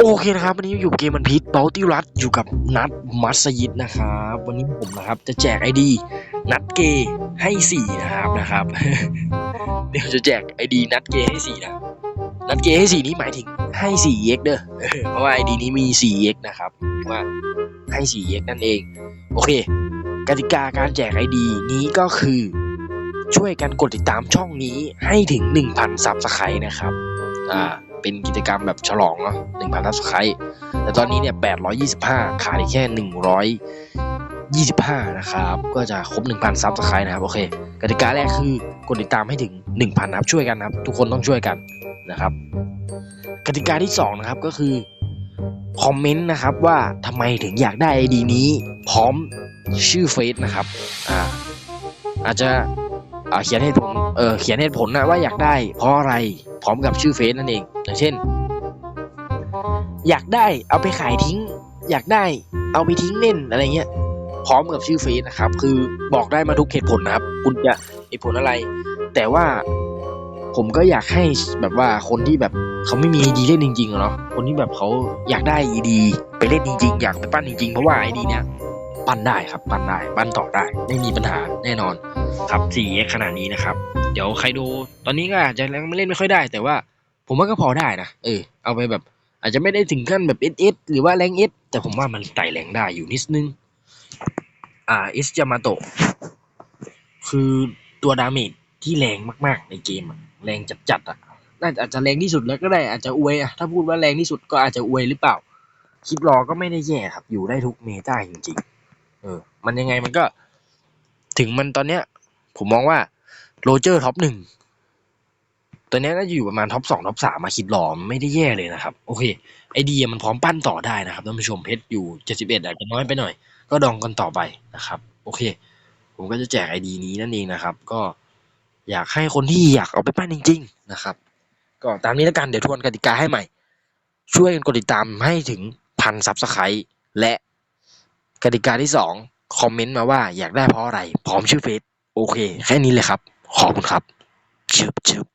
โอเคนะครับ วันนี้อยู่เกมมันพิษเบลตี้รัดอยู่กับนัดมัสยิดนะครับ วันนี้ผมนะครับจะแจกไอดีนัดเกให้สี่นะครับนะครับ เดี๋ยวจะแจกไอดีนัดเกให้สี่นะนัดเกให้สี่นี้หมายถึงให้สี่เอ็กเด้อเพราะว่าไอดีนี้มีสี่เอ็กนะครับว่าให้สี่เอ็กนั่นเอง โอเค กติกาการแจกไอดีนี้ก็คือช่วยกันกดติดตามช่องนี้ให้ถึง 1,000ซับสไครต์นะครับ อ่า เป็นกิจกรรมแบบฉลองเนาะ1,000ซับสไครต์แต่ตอนนี้เนี่ย825ขาดอีกแค่125นะครับ ก็จะครบ1,000ซับสไครต์นะครับ โอเค กติกาแรกคือกดติดตามให้ถึง1,000นะครับช่วยกันนะครับ ทุกคนต้องช่วยกันนะครับ กติกาที่2นะครับก็คือคอมเมนต์นะครับว่าทำไมถึงอยากได้ ID นี้ พร้อมชื่อเฟซนะครับ อ่าอาจจะ เขียนเหตุผลเออเขียนเหตุผลนะว่าอยากได้ เพราะอะไรพร้อมกับชื่อเฟซนั่นเอง อย่างเช่น อยากได้เอาไปขายทิ้ง อยากได้เอาไปทิ้งเล่นอะไรเงี้ยพร้อมกับชื่อเฟซนะครับ คือบอกได้มาทุกเหตุผลนะครับ คุณจะเหตุผลอะไร แต่ว่าผมก็อยากให้แบบว่าคนที่แบบเขาไม่มีไอดีเล่นจริงๆเนาะคนที่แบบเขาอยากได้ไอดี ไปเล่นจริงๆ อยากไปปั้นจริงๆ เพราะว่าไอดีเนี้ย ปั้นได้ครับปั้นได้ปั้นต่อได้ ไม่มีปัญหาแน่นอนครับ 4x ขนาดนี้นะครับ เดี๋ยวใครดูตอนนี้ก็อาจจะยังไม่เล่นไม่ค่อยได้ แต่ว่าผมว่าก็พอได้นะเออเอาไปแบบ อาจจะไม่ได้ถึงขั้นแบบ SS หรือว่าแรง S แต่ผมว่ามันไต่แรงได้อยู่นิดนึง อ่า S ยามาโตะคือตัวดาเมจที่แรงมากๆในเกมแรงจัดๆอะน่าจะอาจจะแรงที่สุดแล้วก็ได้อาจจะอวยอะถ้าพูดว่าแรงที่สุดก็อาจจะอวยหรือเปล่า คลิปรอก็ไม่ได้แย่ครับ อยู่ได้ทุกเมตาจริงๆ ออ มันยังไงมันก็ ถึงมันตอนเนี้ย ผมมองว่าโรเจอร์ท็อปหนึ่งตอนนี้น่าจะอยู่ประมาณท็อปสองท็อปสามมาคิดหลอมไม่ได้แย่เลยนะครับ โอเค ไอเดียมันพร้อมปั้นต่อได้นะครับท่านผู้ชมเพชรอยู่เจ็ดสิบเอ็ดอาจจะน้อยไปหน่อย ก็ดองกันต่อไปนะครับ โอเค ผมก็จะแจกไอดีนี้นั่นเองนะครับ ก็อยากให้คนที่อยากเอาไปปั้นจริง ๆ นะครับ ก็ตามนี้แล้วกันเดี๋ยวทวนกติกาให้ใหม่ ช่วยกันกดติดตามให้ถึงพันซับสไครต์และ กติกาที่สองคอมเมนต์มาว่าอยากได้เพราะอะไร พร้อมชื่อเฟซโอเค แค่นี้เลยครับ ขอบคุณครับชึบชึบ